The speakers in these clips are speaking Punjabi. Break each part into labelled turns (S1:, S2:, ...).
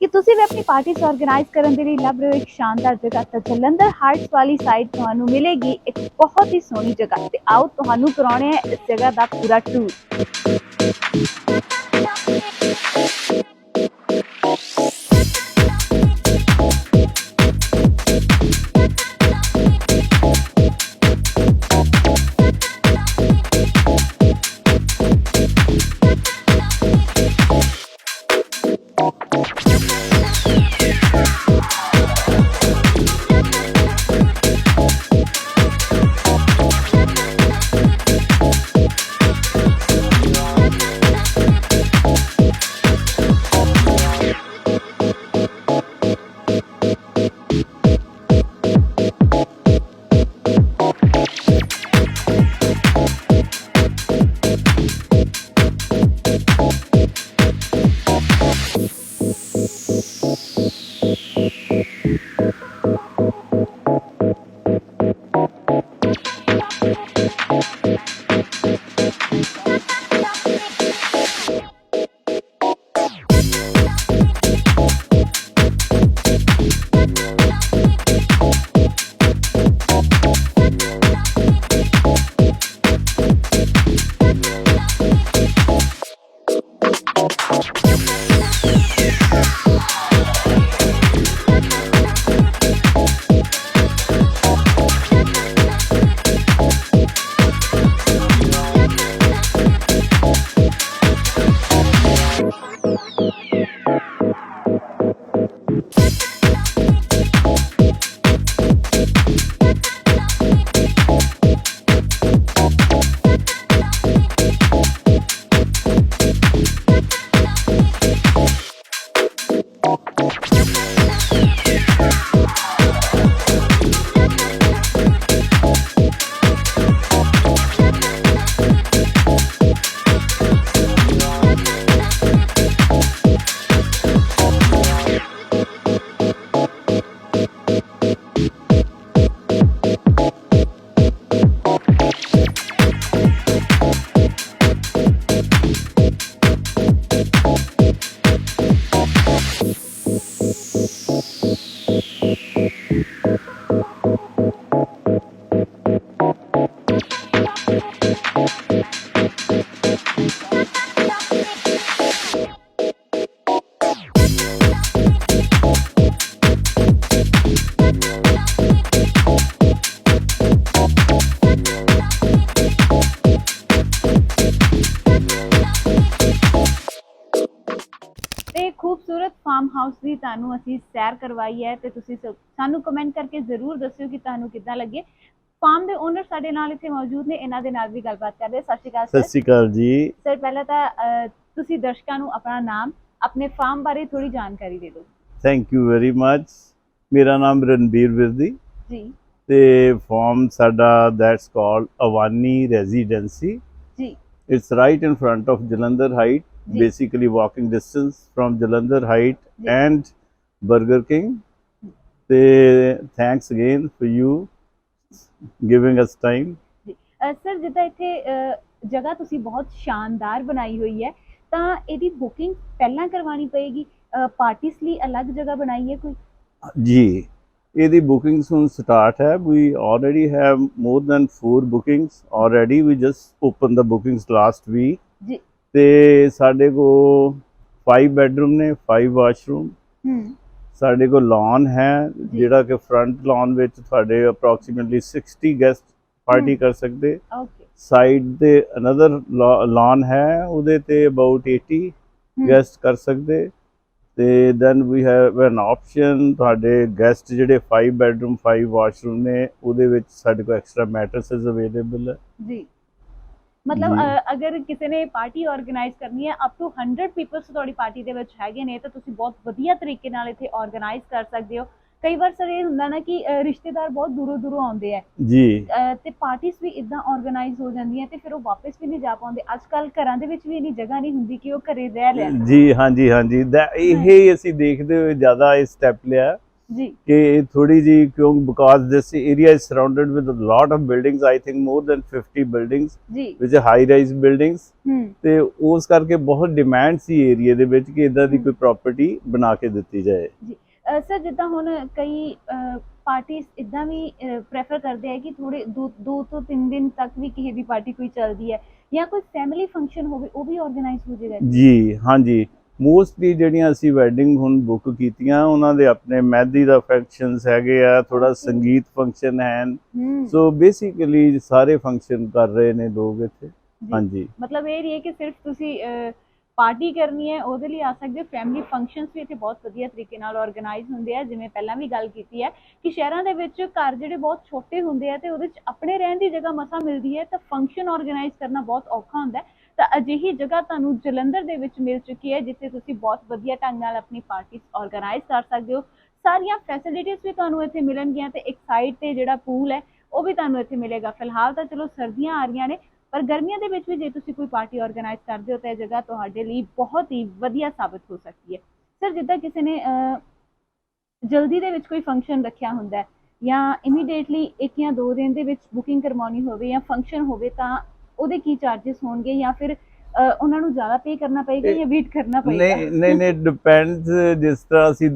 S1: ਕਿ ਤੁਸੀਂ ਵੀ ਆਪਣੀ ਪਾਰਟੀ ਆਰਗੇਨਾਈਜ਼ ਕਰਨ ਦੇ ਲਈ ਲੱਭ ਰਹੇ ਹੋ ਇੱਕ ਸ਼ਾਨਦਾਰ ਜਗ੍ਹਾ ਤਾਂ ਜਲੰਧਰ ਹਾਰਟਸ ਵਾਲੀ ਸਾਈਡ ਤੁਹਾਨੂੰ ਮਿਲੇਗੀ ਇੱਕ ਬਹੁਤ ਹੀ ਸੋਹਣੀ ਜਗ੍ਹਾ ਤੇ ਆਓ ਤੁਹਾਨੂੰ ਕਰਾਉਣੇ ਹੈ ਇਸ ਜਗ੍ਹਾ ਦਾ ਪੂਰਾ ਟੂਰ Thank you. ਤੇ ਖੂਬਸੂਰਤ ਫਾਰਮ ਹਾਊਸ ਦੀ ਤੁਹਾਨੂੰ ਅਸੀਂ ਸੈਰ ਕਰਵਾਈ ਹੈ ਤੇ ਤੁਸੀਂ ਸ- ਸਾਨੂੰ ਕਮੈਂਟ ਕਰਕੇ ਜ਼ਰੂਰ ਦੱਸਿਓ ਕਿ ਤੁਹਾਨੂੰ ਕਿੱਦਾਂ ਲੱਗੇ। ਫਾਰਮ ਦੇ ਓਨਰ ਸਾਡੇ ਨਾਲ ਇੱਥੇ ਮੌਜੂਦ ਨੇ ਇਹਨਾਂ ਦੇ ਨਾਲ ਵੀ ਗੱਲਬਾਤ ਕਰਦੇ ਹਾਂ। ਸਤਿ ਸ਼੍ਰੀ ਅਕਾਲ
S2: ਸਤਿ
S1: ਸਰ
S2: ਸ਼੍ਰੀ ਅਕਾਲ ਜੀ।
S1: ਸਰ ਪਹਿਲਾਂ ਤਾਂ ਅਹ, ਤੁਸੀਂ ਦਰਸ਼ਕਾਂ ਨੂੰ ਆਪਣਾ ਨਾਮ ਆਪਣੇ ਫਾਰਮ ਬਾਰੇ ਥੋੜੀ ਜਾਣਕਾਰੀ ਦੇ ਦਿਓ।
S2: ਥੈਂਕ ਯੂ ਵੈਰੀ ਮੱਚ ਮੇਰਾ ਨਾਮ ਰਣਬੀਰ ਵਿਰਦੀ
S1: ਜੀ
S2: ਤੇ ਫਾਰਮ ਸਾਡਾ ਦੈਟਸ ਕਾਲਡ ਅਵਾਨੀ ਰੈਜ਼ੀਡੈਂਸੀ
S1: ਜੀ
S2: it's right in front of Jalandhar height
S1: ਜੀ।
S2: basically walking distance from Jalandhar Height
S1: ਜੀ।
S2: and Burger King. ਤੇ again for you giving us time.
S1: Uh, sir ਜਿੱਦਾਂ ਇੱਥੇ ਜਗ੍ਹਾ ਤੁਸੀਂ ਬਹੁਤ ਸ਼ਾਨਦਾਰ ਬਣਾਈ ਹੋਈ ਹੈ ਤਾਂ ਇਹਦੀ ਬੁਕਿੰਗ ਪਹਿਲਾਂ ਕਰਵਾਉਣੀ ਪਏਗੀ ਪਾਰਟੀਆਂ ਲਈ ਅਲੱਗ ਜਗ੍ਹਾ ਬਣਾਈ ਹੈ ਕੋਈ
S2: ਜੀ ਇਹਦੀ bookings ਹੁਣ start ਹੈ we already have more than four bookings already we just opened the bookings last week
S1: ਜੀ
S2: ਤੇ ਸਾਡੇ ਕੋ 5 ਬੈਡਰੂਮ ਨੇ 5 ਵਾਸ਼ਰੂਮ
S1: ਹੂੰ
S2: ਸਾਡੇ ਕੋਲ lawn ਹੈ ਜਿਹੜਾ ਕਿ ਫਰੰਟ lawn ਵਿੱਚ ਤੁਹਾਡੇ ਅਪਰੋਕਸੀਮੇਟਲੀ 60 ਗੈਸਟ ਪਾਰਟੀ। ਕਰ ਸਕਦੇ
S1: ਓਕੇ
S2: ਸਾਈਡ ਤੇ ਅਨਦਰ lawn ਹੈ ਉਹਦੇ ਤੇ ਅਬਾਊਟ 80 ਗੈਸਟ ਕਰ ਸਕਦੇ ਤੇ then we have an option ਤੁਹਾਡੇ ਗੈਸਟ ਜਿਹੜੇ 5 ਬੈਡਰੂਮ 5 ਵਾਸ਼ਰੂਮ ਨੇ ਉਹਦੇ ਵਿੱਚ ਸਾਡੇ ਕੋਲ ਐਕਸਟਰਾ ਮੈਟਰਸਸ ਅਵੇਲੇਬਲ ਹੈ।
S1: ਜੀ। ਮਤਲਬ ਅਗਰ ਕਿਸੇ ਨੇ ਪਾਰਟੀ ਆਰਗੇਨਾਈਜ਼ ਕਰਨੀ ਹੈ ਅਪ ਟੂ 100 ਪੀਪਲਸ ਤੁਹਾਡੀ ਪਾਰਟੀ ਦੇ ਵਿੱਚ ਹੈਗੇ ਨੇ ਤਾਂ ਤੁਸੀਂ ਬਹੁਤ ਵਧੀਆ ਤਰੀਕੇ ਨਾਲ ਇੱਥੇ ਆਰਗੇਨਾਈਜ਼ ਕਰ ਸਕਦੇ ਹੋ। ਕਈ ਵਾਰ ਸਰ ਇਹ ਹੁੰਦਾ ਨਾ ਕਿ ਅਹ, ਰਿਸ਼ਤੇਦਾਰ ਬਹੁਤ ਦੂਰੋਂ ਦੂਰੋਂ ਆਉਂਦੇ ਆ।
S2: ਜੀ।
S1: ਅਹ, ਤੇ ਪਾਰਟੀਆਂ ਵੀ ਇਦਾਂ ਆਰਗੇਨਾਈਜ਼ ਹੋ ਜਾਂਦੀਆਂ ਤੇ ਫਿਰ ਉਹ ਵਾਪਸ ਵੀ ਨਹੀਂ ਜਾ ਪਾਉਂਦੇ। ਅੱਜ ਕੱਲ ਘਰਾਂ ਦੇ ਵਿੱਚ ਵੀ ਇੰਨੀ ਜਗ੍ਹਾ ਨਹੀਂ ਹੁੰਦੀ ਕਿ ਉਹ ਘਰੇ ਰਹਿ ਲੈਣ।
S2: ਜੀ ਹਾਂਜੀ ਹਾਂਜੀ। ਦਾ ਇਹ ਹੀ ਅਸੀਂ ਦੇਖਦੇ ਹੋਏ ਜ਼ਿਆਦਾ ਇਹ ਸਟੈਪ ਲਿਆ।
S1: ਜੀ।
S2: ਕਿ ਥੋੜੀ ਜੀ ਕਿਉਂ because this area is surrounded with a lot of buildings I think more than 50 buildings
S1: ਜੀ।
S2: ਵਿਚ ਹਾਈ ਰਾਈਜ਼ ਬਿਲਡਿੰਗਸ
S1: ਹੂੰ।
S2: ਤੇ ਉਸ ਕਰਕੇ ਬਹੁਤ ਡਿਮਾਂਡ ਸੀ ਏਰੀਆ ਦੇ ਵਿੱਚ ਕਿ ਇਦਾਂ ਦੀ। ਕੋਈ ਪ੍ਰਾਪਰਟੀ ਬਣਾ ਕੇ ਦਿੱਤੀ ਜਾਏ।
S1: ਸਰ ਜਿੱਦਾਂ ਹੁਣ ਕਈ ਪਾਰਟੀਆਂ ਇਦਾਂ ਵੀ ਪ੍ਰੈਫਰ ਕਰਦੇ ਆ ਕਿ ਥੋੜੇ ਦੋ ਤੋਂ ਤਿੰਨ ਦਿਨ ਤੱਕ ਵੀ ਕਿਸੇ ਦੀ ਪਾਰਟੀ ਕੋਈ ਚੱਲਦੀ ਹੈ ਜਾਂ ਕੋਈ ਫੈਮਿਲੀ ਫੰਕਸ਼ਨ ਹੋਵੇ ਉਹ ਵੀ ਆਰਗੇਨਾਈਜ਼ ਹੋ ਜਾਏਗਾ।
S2: ਜੀ ਹਾਂਜੀ। ਮੋਸਟਲੀ ਜਿਹੜੀਆਂ ਅਸੀਂ ਵੈਡਿੰਗ ਹੁਣ ਬੁੱਕ ਕੀਤੀਆਂ ਉਹਨਾਂ ਦੇ ਆਪਣੇ ਮਹਿੰਦੀ ਦਾ ਫੰਕਸ਼ਨਸ ਹੈਗੇ ਆ ਥੋੜਾ. ਸੰਗੀਤ ਫੰਕਸ਼ਨ ਹਨ।
S1: ਹੂੰ।
S2: ਸੋ ਬੇਸਿਕਲੀ ਸਾਰੇ ਫੰਕਸ਼ਨ ਕਰ ਰਹੇ ਨੇ ਲੋਕ ਇੱਥੇ। ਹਾਂਜੀ।
S1: ਮਤਲਬ ਇਹ ਨਹੀਂ ਹੈ ਕਿ ਸਿਰਫ ਤੁਸੀਂ ਪਾਰਟੀ ਕਰਨੀ ਹੈ, ਉਹਦੇ ਲਈ ਆ ਸਕਦੇ ਹੋ। ਫੈਮਿਲੀ ਫੰਕਸ਼ਨਸ ਵੀ ਇੱਥੇ ਬਹੁਤ ਵਧੀਆ ਤਰੀਕੇ ਨਾਲ ਆਰਗੇਨਾਈਜ਼ ਹੁੰਦੇ ਆ। ਜਿਵੇਂ ਪਹਿਲਾਂ ਵੀ ਗੱਲ ਕੀਤੀ ਹੈ ਕਿ ਸ਼ਹਿਰਾਂ ਦੇ ਵਿੱਚ ਘਰ ਜਿਹੜੇ ਬਹੁਤ ਛੋਟੇ ਹੁੰਦੇ ਆ ਤੇ ਉਹਦੇ 'ਚ ਆਪਣੇ ਰਹਿਣ ਦੀ ਜਗ੍ਹਾ ਮਸਾ ਮਿਲਦੀ ਹੈ, ਤਾਂ ਫੰਕਸ਼ਨ ਆਰਗੇਨਾਈਜ਼ ਕਰਨਾ ਬਹੁਤ ਔਖਾ ਹੁੰਦਾ ਹੈ। ਤਾਂ ਅਜਿਹੀ ਜਗ੍ਹਾ ਤੁਹਾਨੂੰ ਜਲੰਧਰ ਦੇ ਵਿੱਚ ਮਿਲ ਚੁੱਕੀ ਹੈ, ਜਿੱਥੇ ਤੁਸੀਂ ਬਹੁਤ ਵਧੀਆ ਢੰਗ ਨਾਲ ਆਪਣੀ ਪਾਰਟੀ ਆਰਗੇਨਾਈਜ਼ ਕਰ ਸਕਦੇ ਹੋ। ਸਾਰੀਆਂ ਫੈਸਿਲਿਟੀਆਂ ਵੀ ਤੁਹਾਨੂੰ ਇੱਥੇ ਮਿਲਣਗੀਆਂ ਤੇ ਇੱਕ ਸਾਈਡ ਤੇ ਜਿਹੜਾ ਪੂਲ ਹੈ, ਉਹ ਵੀ ਤੁਹਾਨੂੰ ਇੱਥੇ ਮਿਲੇਗਾ। ਫਿਲਹਾਲ ਤਾਂ ਚਲੋ ਸਰਦੀਆਂ ਆ ਰਹੀਆਂ ਨੇ ਪਰ ਗਰਮੀਆਂ ਦੇ ਵਿੱਚ ਵੀ ਜੇ ਤੁਸੀਂ ਕੋਈ ਪਾਰਟੀ ਆਰਗੇਨਾਈਜ਼ ਕਰਦੇ ਹੋ ਤਾਂ ਇਹ ਜਗ੍ਹਾ ਤੁਹਾਡੇ ਲਈ ਬਹੁਤ ਹੀ ਵਧੀਆ ਸਾਬਤ ਹੋ ਸਕਦੀ ਹੈ। ਸਰ ਜਿੱਦਾਂ ਕਿਸੇ ਨੇ ਜਲਦੀ ਦੇ ਵਿੱਚ ਕੋਈ ਫੰਕਸ਼ਨ ਰੱਖਿਆ ਹੁੰਦਾ ਹੈ ਜਾਂ ਇਮੀਡੀਏਟਲੀ ਇੱਕ ਜਾਂ ਦੋ ਦਿਨ ਦੇ ਵਿੱਚ ਬੁਕਿੰਗ ਕਰਵਾਉਣੀ ਹੋਵੇ ਜਾਂ ਫੰਕਸ਼ਨ ਹੋਵੇ ਤਾਂ ਉਹਦੇ ਕੀ ਚਾਰजेस ਹੋਣਗੇ ਜਾਂ ਫਿਰ ਉਹਨਾਂ ਨੂੰ ਜ਼ਿਆਦਾ ਪੇ ਕਰਨਾ ਪਏਗਾ ਜਾਂ ਵੇਟ ਕਰਨਾ ਪਏਗਾ?
S2: ਨਹੀਂ ਨਹੀਂ ਨਹੀਂ ਡਿਪੈਂਡਸ ਜਿਸ ਤਰ੍ਹਾਂ ਅਸੀਂ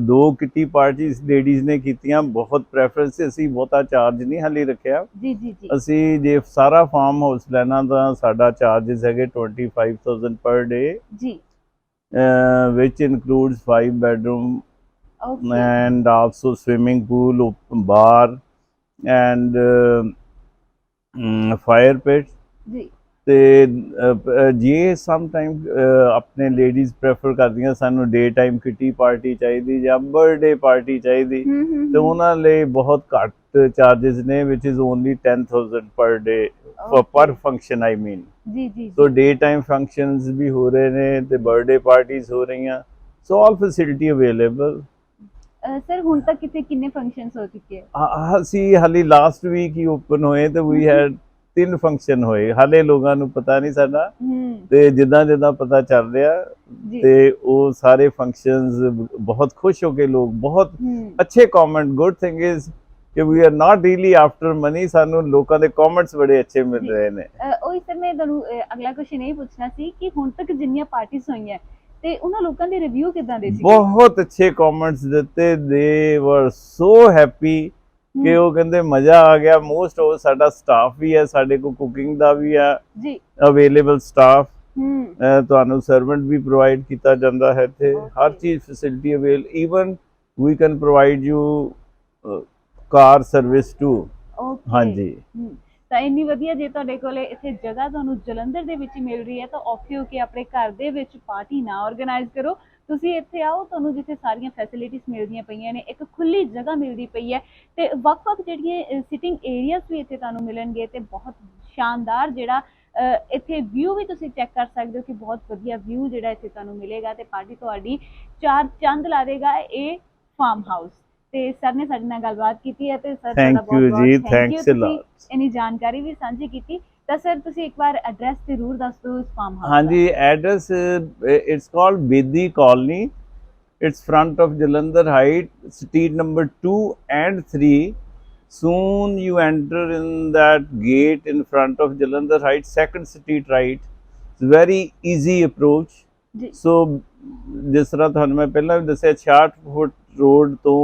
S2: ਦੋ ਕਿੱਟੀ ਪਾਰਟੀਆਂ ਲੇਡੀਜ਼ ਨੇ ਕੀਤੀਆਂ ਬਹੁਤ ਪ੍ਰੈਫਰੈਂਸ ਅਸੀਂ ਬਹੁਤਾ ਚਾਰਜ ਨਹੀਂ ਹਾਲੇ ਰੱਖਿਆ।
S1: ਜੀ ਜੀ ਜੀ।
S2: ਅਸੀਂ ਜੇ ਸਾਰਾ ਫਾਰਮ ਹਾਊਸ ਲੈਣਾ ਤਾਂ ਸਾਡਾ ਚਾਰजेस ਹੈਗੇ 25000 ਪਰ ਡੇ
S1: ਜੀ।
S2: which includes five bedroom
S1: okay
S2: and also swimming pool, bar, and uh, mm, fire pit.
S1: ਜੀ।
S2: ਤੇ ਜੇ ਸਮ ਟਾਈਮ ਆਪਣੇ ਲੇਡੀਜ਼ ਪ੍ਰੈਫਰ ਕਰਦੀਆਂ ਸਾਨੂੰ ਡੇ ਟਾਈਮ ਕਿੱਟੀ ਪਾਰਟੀ ਚਾਹੀਦੀ ਜਾਂ ਬਰਥਡੇ ਪਾਰਟੀ ਚਾਹੀਦੀ ਤੇ ਉਹਨਾਂ ਲਈ ਬਹੁਤ ਘੱਟ ਚਾਰजेस ਨੇ which is only 10000 per day for per function I mean.
S1: ਜੀ ਜੀ
S2: ਸੋ ਡੇ ਟਾਈਮ ਫੰਕਸ਼ਨਸ ਵੀ ਹੋ ਰਹੇ ਨੇ ਤੇ ਬਰਥਡੇ ਪਾਰਟੀਆਂ ਹੋ ਰਹੀਆਂ so all facility available
S1: sir ਹੁਣ ਤੱਕ ਕਿਤੇ ਕਿੰਨੇ ਫੰਕਸ਼ਨਸ ਹੋ ਚੁੱਕੇ
S2: ਆ- ਅਸੀਂ ਹਾਲੇ ਲਾਸਟ ਵੀਕ ਹੀ ਓਪਨ ਹੋਏ ਤੇ ਵੀ ਹੈਡ ਤਿੰਨ ਫੰਕਸ਼ਨ ਹੋਏ। ਹਾਲੇ ਲੋਕਾਂ ਨੂੰ ਪਤਾ ਨਹੀਂ ਸਾਡਾ। ਤੇ ਜਿੱਦਾਂ ਜਿੱਦਾਂ ਪਤਾ ਚੱਲ ਰਿਹਾ ਤੇ ਉਹ ਸਾਰੇ ਫੰਕਸ਼ਨਸ ਬਹੁਤ ਖੁਸ਼ ਹੋ ਕੇ ਲੋਕ ਬਹੁਤ ਅੱਛੇ ਕਮੈਂਟ ਗੁੱਡ ਥਿੰਗ ਇਜ਼ ਕਿ we are not really after money ਸਾਨੂੰ ਲੋਕਾਂ ਦੇ ਕਮੈਂਟਸ ਬੜੇ ਅੱਛੇ ਮਿਲ। ਰਹੇ ਨੇ।
S1: ਉਹੀ ਸਰ ਮੈਂ ਤੁਹਾਨੂੰ ਅਗਲਾ ਕੁਐਸਚਨ ਇਹ ਪੁੱਛਣਾ ਸੀ ਕਿ ਹੁਣ ਤੱਕ ਜਿੰਨੀਆਂ ਪਾਰਟੀਆਂ ਹੋਈਆਂ ਤੇ ਉਹਨਾਂ ਲੋਕਾਂ ਦੇ ਰਿਵਿਊ ਕਿਦਾਂ ਦੇ ਸੀ?
S2: ਬਹੁਤ ਅੱਛੇ ਕਮੈਂਟਸ ਦਿੱਤੇ। ਦੇ ਵਰ ਸੋ ਹੈਪੀ ਕਿ ਉਹ ਕਹਿੰਦੇ ਮਜ਼ਾ ਆ ਗਿਆ। ਮੋਸਟ ਉਹ ਸਾਡਾ ਸਟਾਫ ਵੀ ਹੈ ਸਾਡੇ ਕੋਲ ਕੁਕਿੰਗ ਦਾ ਵੀ ਹੈ।
S1: ਜੀ।
S2: ਅਵੇਲੇਬਲ ਸਟਾਫ ਤੁਹਾਨੂੰ ਸਰਵੈਂਟ ਵੀ ਪ੍ਰੋਵਾਈਡ ਕੀਤਾ ਜਾਂਦਾ ਹੈ ਇੱਥੇ। ਹਰ. ਚੀਜ਼ facility avail even we can provide you car service too ਹਾਂਜੀ।
S1: ਤਾਂ ਇੰਨੀ ਵਧੀਆ ਜੇ ਤੁਹਾਡੇ ਕੋਲੇ ਇੱਥੇ ਜਗ੍ਹਾ ਤੁਹਾਨੂੰ ਜਲੰਧਰ ਦੇ ਵਿੱਚ ਹੀ ਮਿਲ ਰਹੀ ਹੈ ਤਾਂ ਔਖੇ ਹੋ ਕੇ ਆਪਣੇ ਘਰ ਦੇ ਵਿੱਚ ਪਾਰਟੀ ਨਾ ਆਰਗੇਨਾਈਜ਼ ਕਰੋ। ਤੁਸੀਂ ਇੱਥੇ ਆਓ, ਤੁਹਾਨੂੰ ਜਿੱਥੇ ਸਾਰੀਆਂ ਫੈਸਿਲਿਟੀਆਂ ਮਿਲਦੀਆਂ ਪਈਆਂ ਨੇ, ਇੱਕ ਖੁੱਲੀ ਜਗ੍ਹਾ ਮਿਲਦੀ ਪਈ ਹੈ ਤੇ ਵੱਖ-ਵੱਖ ਜਿਹੜੀਆਂ ਸਿਟਿੰਗ ਏਰੀਆਜ਼ ਵੀ ਇੱਥੇ ਤੁਹਾਨੂੰ ਮਿਲਣਗੇ ਤੇ ਬਹੁਤ ਸ਼ਾਨਦਾਰ ਜਿਹੜਾ ਇੱਥੇ ਵਿਊ ਵੀ ਤੁਸੀਂ ਚੈੱਕ ਕਰ ਸਕਦੇ ਹੋ ਕਿ ਬਹੁਤ ਵਧੀਆ ਵਿਊ ਜਿਹੜਾ ਇੱਥੇ ਤੁਹਾਨੂੰ ਮਿਲੇਗਾ ਤੇ ਪਾਰਟੀ ਤੁਹਾਡੀ ਚਾਰ ਚੰਦ ਲਾ ਦੇਗਾ ਇਹ ਫਾਰਮ ਹਾਊਸ ਤੇ ਸਰ ਨੇ ਸਾਡੇ ਨਾਲ ਗੱਲਬਾਤ ਕੀਤੀ ਹੈ ਤੇ ਸਰ
S2: ਥੈਂਕ ਯੂ ਜੀ ਥੈਂਕਸ ਅ ਲੋਟ
S1: ਇਨੀ ਜਾਣਕਾਰੀ ਵੀ ਸਾਂਝੀ ਕੀਤੀ। ਤਾਂ ਸਰ ਤੁਸੀਂ ਇੱਕ ਵਾਰ ਐਡਰੈਸ ਜ਼ਰੂਰ ਦੱਸ ਦਿਓ ਇਸ ਫਾਰਮ ਹਾਊਸ
S2: ਹਾਂਜੀ address it's called Bedi colony it's front of Jalandhar height street number 2 and 3 soon you enter in that gate in front of jalandhar height second street right it's very easy approach so ਜਿਸ ਤਰ੍ਹਾਂ ਤੁਹਾਨੂੰ ਮੈਂ ਪਹਿਲਾਂ ਵੀ ਦੱਸਿਆ 66 ਫੁੱਟ ਰੋਡ ਤੋਂ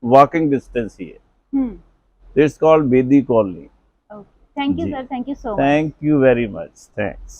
S2: walking distance
S1: here.
S2: Hmm. It's called Bedi
S1: Colony. Okay. Thank
S2: you,
S1: sir. Thank you so much.
S2: Thank you very much. Thanks.